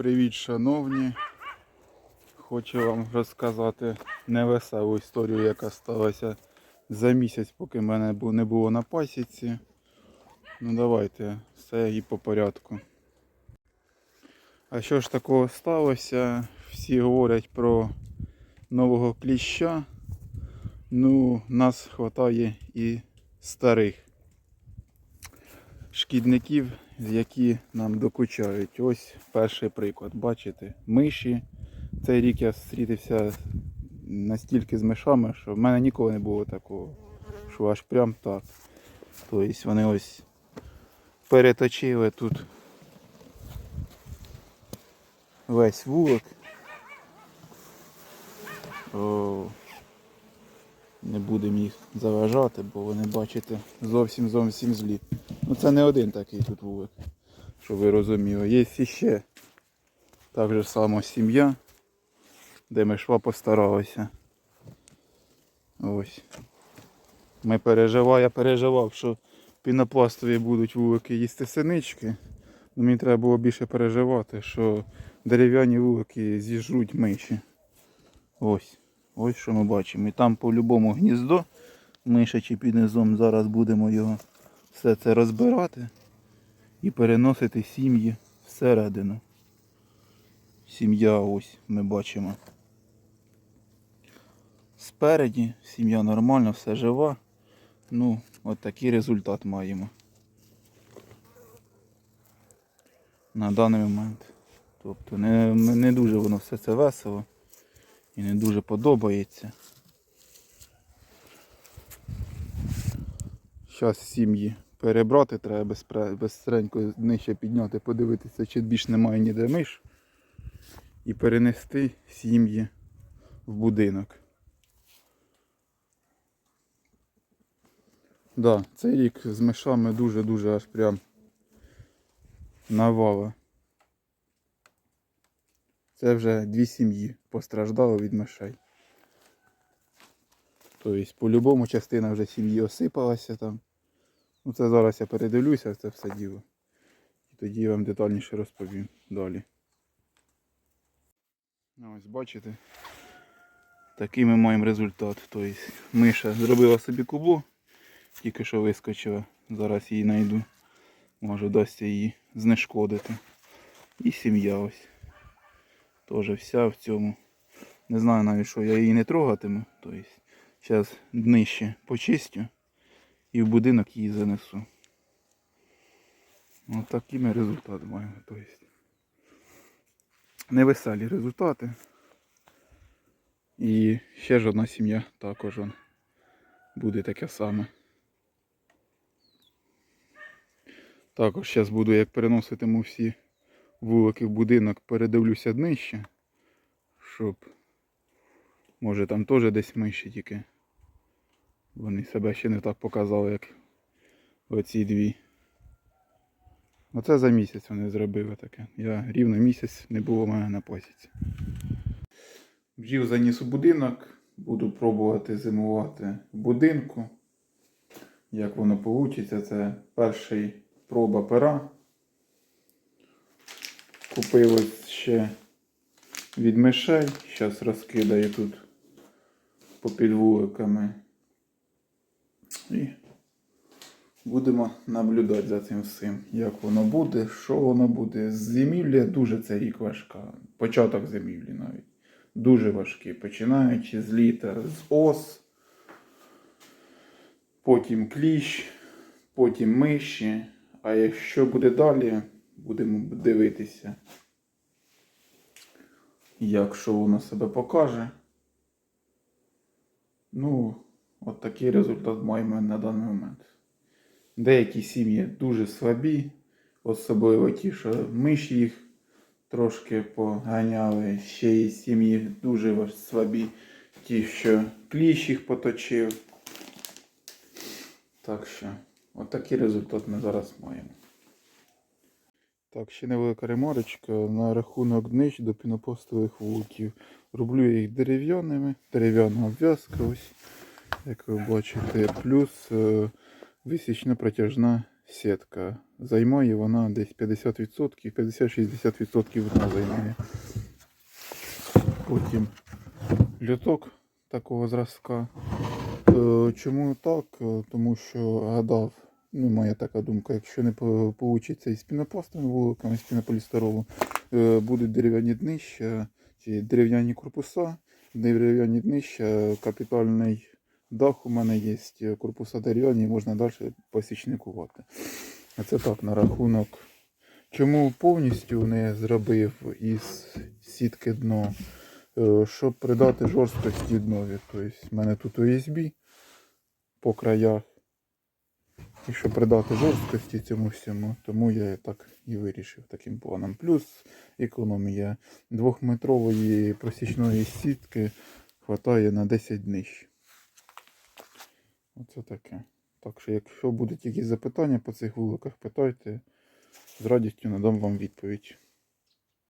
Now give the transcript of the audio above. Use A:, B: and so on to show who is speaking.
A: Привіт, шановні. Хочу вам розказати невеселу історію, яка сталася за місяць, поки мене не було на пасіці. Ну давайте, все і по порядку. А що ж такого сталося? Всі говорять про нового кліща. Ну, нас вистачає і старих шкідників, які нам докучають. Ось перший приклад. Бачите, миші. Цей рік я зустрітився настільки з мишами, що в мене ніколи не було такого. Що аж прям так. Тобто вони ось переточили тут весь вулик. О, не будемо їх заважати, бо вони, бачите, зовсім зовсім злі. Ну це не один такий тут вулик, щоб ви розуміли. Є ще так же само сім'я, де мишва постаралася. Ось. Ми переживали, я переживав, що пінопластові будуть вулики їсти синички. Ну, мені треба було більше переживати, що дерев'яні вулики зіжруть миші. Ось. Ось що ми бачимо. І там по-любому гніздо мишачі під низом. Зараз будемо його все це розбирати і переносити сім'ї всередину. Сім'я ось ми бачимо. Спереді сім'я нормальна, все жива. Ну, от такий результат маємо. На даний момент. Тобто не, не дуже воно все це весело і не дуже подобається. Зараз сім'ї перебрати, треба безстренько нижче підняти, подивитися, чи більш немає ніде миш. І перенести сім'ї в будинок. Да, цей рік з мишами дуже-дуже аж прям навала. Це вже дві сім'ї постраждало від мишей. Тобто, по-любому частина вже сім'ї осипалася там. Ну це зараз я передивлюся це все діло. І тоді я вам детальніше розповім далі. Ось бачите. Такий ми маємо результат. Тобто миша зробила собі кубло, тільки що вискочила. Зараз її знайду. Може вдасться її знешкодити. І сім'я ось. Теж вся в цьому. Не знаю навіть що я її не трогатиму. Тобто, зараз днище почистю і в будинок її занесу. Ось такі ми результати маємо. Тобто, невеселі результати. І ще ж одна сім'я також он, буде таке саме. Також зараз буду, як переноситиму всі вулики в будинок, передивлюся днище, щоб може там теж десь миші тільки. Вони себе ще не так показали, як оці дві. Оце за місяць вони зробили таке. Я рівно місяць не було в мене на посіці. Бджіл заніс у будинок, буду пробувати зимувати в будинку. Як воно вийде, це перший проба пера. Купив ось ще від мишей. Зараз розкидаю тут попід вуликами. І будемо наблюдати за цим всім, як воно буде, що воно буде. Зимівля дуже цей рік важка. Початок зимівлі навіть. Дуже важкий. Починаючи з літа, з ос, потім кліщ, потім миші. А якщо буде далі, будемо дивитися, як що воно себе покаже. Ну, от такий результат маємо на даний момент. Деякі сім'ї дуже слабі, особливо ті, що миші їх трошки поганяли. Ще є сім'ї дуже слабі, ті, що кліщ їх поточив. Так що, от результат ми зараз маємо. Так, ще невелика ремарочка на рахунок днищ до пінопостових вуликів. Роблю їх дерев'яними, дерев'яна обв'язка, ось, як ви бачите, плюс е, висічно протяжна сітка займає, вона десь 50%, 50-60% вона займає. Потім люток такого зразка. Е, Чому так? Е, Тому що гадав, ну моя така думка, якщо не вийде із пінопластовими вуликами, з пінополістиролу, будуть дерев'яні днища чи дерев'яні корпуса, дерев'яні днища, капітальний дах у мене є, е, корпуса дерев'яні, можна далі посічникувати. А це так, на рахунок. Чому повністю не зробив із сітки дно, Е, щоб придати жорсткості днові. Тобто в мене тут USB по краях. І щоб придати жорсткості цьому всьому, тому я так і вирішив таким планом. Плюс економія двохметрової просічної сітки хватає на 10 днищ. Оце таке. Так що, якщо будуть якісь запитання по цих вуликах, питайте. З радістю надам вам відповідь.